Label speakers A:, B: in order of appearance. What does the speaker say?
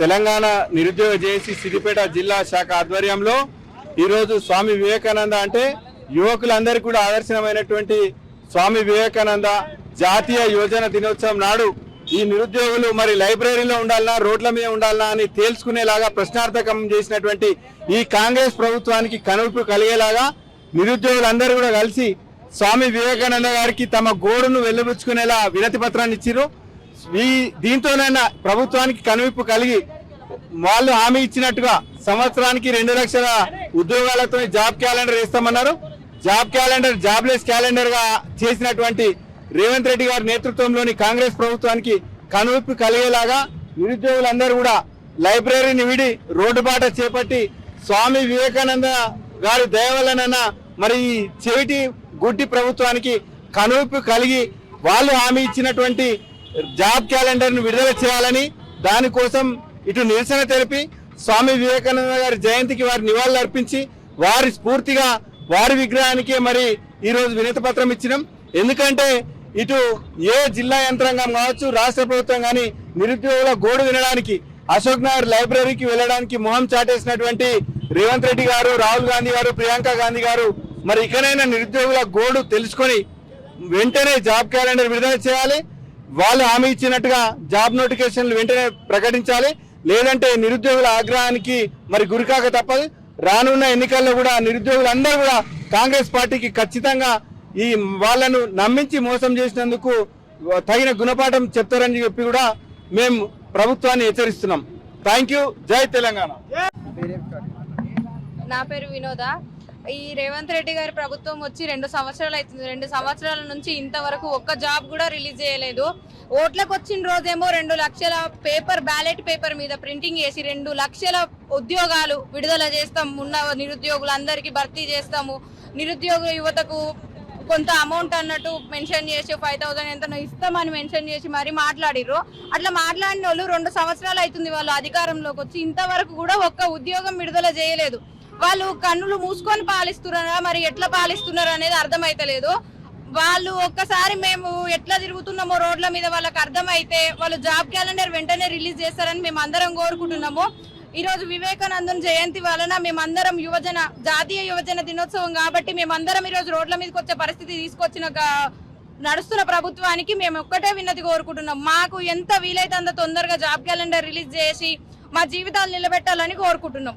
A: తెలంగాణ నిరుద్యోగ జేసీ సిద్దిపేట జిల్లా శాఖ ఆధ్వర్యంలో ఈరోజు స్వామి వివేకానంద అంటే యువకులందరికీ కూడా ఆదర్శనమైనటువంటి స్వామి వివేకానంద జాతీయ యోజన దినోత్సవం నాడు ఈ నిరుద్యోగులు మరి లైబ్రరీలో ఉండాలనా రోడ్ల మీద ఉండాలనా అని తేల్చుకునేలాగా ప్రశ్నార్థకం చేసినటువంటి ఈ కాంగ్రెస్ ప్రభుత్వానికి కనుపు కలిగేలాగా నిరుద్యోగులందరూ కూడా కలిసి స్వామి వివేకానంద గారికి తమ గోడును వెలుబుచ్చుకునేలా వినతి పత్రాన్ని ఇచ్చిరు ఈ దీంతోనైనా ప్రభుత్వానికి కనువిప్పు కలిగి వాళ్ళు హామీ ఇచ్చినట్టుగా సంవత్సరానికి రెండు లక్షల ఉద్యోగాలతో జాబ్ క్యాలెండర్ వేస్తామన్నారు. జాబ్ క్యాలెండర్ జాబ్లెస్ క్యాలెండర్గా చేసినటువంటి రేవంత్ రెడ్డి గారి నేతృత్వంలోని కాంగ్రెస్ ప్రభుత్వానికి కనువిప్పు కలిగేలాగా నిరుద్యోగులందరూ కూడా లైబ్రరీని విడి రోడ్డు బాట చేపట్టి స్వామి వివేకానంద గారి దయవలనన్న మరి ఈ చెవిటి గుడ్డి ప్రభుత్వానికి కనువిప్పు కలిగి వాళ్ళు హామీ ఇచ్చినటువంటి జాబ్ క్యాలెండర్ను విడుదల చేయాలని దానికోసం ఇటు నిరసన తెలిపి స్వామి వివేకానంద గారి జయంతికి వారి నివాళులు అర్పించి వారి స్ఫూర్తిగా వారి విగ్రహానికే మరి ఈరోజు వినత వినతి పత్రం ఇచ్చినాం. ఎందుకంటే ఇటు ఏ జిల్లా యంత్రాంగం కావచ్చు రాష్ట్ర ప్రభుత్వం కానీ నిరుద్యోగుల గోడు వినడానికి అశోక్ నగర్ లైబ్రరీకి వెళ్ళడానికి మొహం చాటేసినటువంటి రేవంత్ రెడ్డి గారు రాహుల్ గాంధీ గారు ప్రియాంక గాంధీ గారు మరి ఇకనైనా నిరుద్యోగుల గోడు తెలుసుకొని వెంటనే జాబ్ క్యాలెండర్ విడుదల చేయాలి. వాళ్ళు హామీ ఇచ్చినట్టుగా జాబ్ నోటిఫికేషన్లు వెంటనే ప్రకటించాలి. లేదంటే నిరుద్యోగుల ఆగ్రహానికి మరి గురికాక తప్పదు. రానున్న ఎన్నికల్లో కూడా నిరుద్యోగులందరూ కూడా కాంగ్రెస్ పార్టీకి ఖచ్చితంగా ఈ వాళ్ళను నమ్మించి మోసం చేసినందుకు తగిన గుణపాఠం చెప్తారని చెప్పి కూడా మేము ప్రభుత్వాన్ని హెచ్చరిస్తున్నాం. థ్యాంక్ యూ జై తెలంగాణ.
B: నా పేరు వినోద. ఈ రేవంత్ రెడ్డి గారి ప్రభుత్వం వచ్చి రెండు సంవత్సరాలు అవుతుంది. రెండు సంవత్సరాల నుంచి ఇంతవరకు ఒక్క జాబ్ కూడా రిలీజ్ చేయలేదు. ఓట్లకు వచ్చిన రోజేమో రెండు లక్షల పేపర్ బ్యాలెట్ పేపర్ మీద ప్రింటింగ్ చేసి రెండు లక్షల ఉద్యోగాలు విడుదల చేస్తాం. ఉన్న నిరుద్యోగులందరికీ భర్తీ చేస్తాము. నిరుద్యోగ యువతకు కొంత అమౌంట్ అన్నట్టు మెన్షన్ చేసి ఫైవ్ థౌసండ్ ఎంత ఇస్తామని మెన్షన్ చేసి మరీ మాట్లాడిర్రు. అట్లా మాట్లాడిన వాళ్ళు రెండు సంవత్సరాలు అవుతుంది వాళ్ళు అధికారంలోకి వచ్చి ఇంతవరకు కూడా ఒక్క ఉద్యోగం విడుదల చేయలేదు. వాళ్ళు కన్నులు మూసుకొని పాలిస్తున్నారా? మరి ఎట్లా పాలిస్తున్నారు అనేది అర్థమైతలేదు. వాళ్ళు ఒక్కసారి మేము ఎట్లా తిరుగుతున్నామో రోడ్ల మీద వాళ్ళకి అర్థమైతే వాళ్ళు జాబ్ క్యాలెండర్ వెంటనే రిలీజ్ చేస్తారని మేము అందరం కోరుకుంటున్నాము. ఈ రోజు వివేకానందన్ జయంతి వలన మేమందరం యువజన జాతీయ యువజన దినోత్సవం కాబట్టి మేమందరం ఈ రోజు రోడ్ల మీదకి వచ్చే పరిస్థితి తీసుకొచ్చిన నడుస్తున్న ప్రభుత్వానికి మేము ఒక్కటే విన్నతి కోరుకుంటున్నాం. మాకు ఎంత వీలైతే అంత తొందరగా జాబ్ క్యాలెండర్ రిలీజ్ చేసి మా జీవితాలు నిలబెట్టాలని కోరుకుంటున్నాం.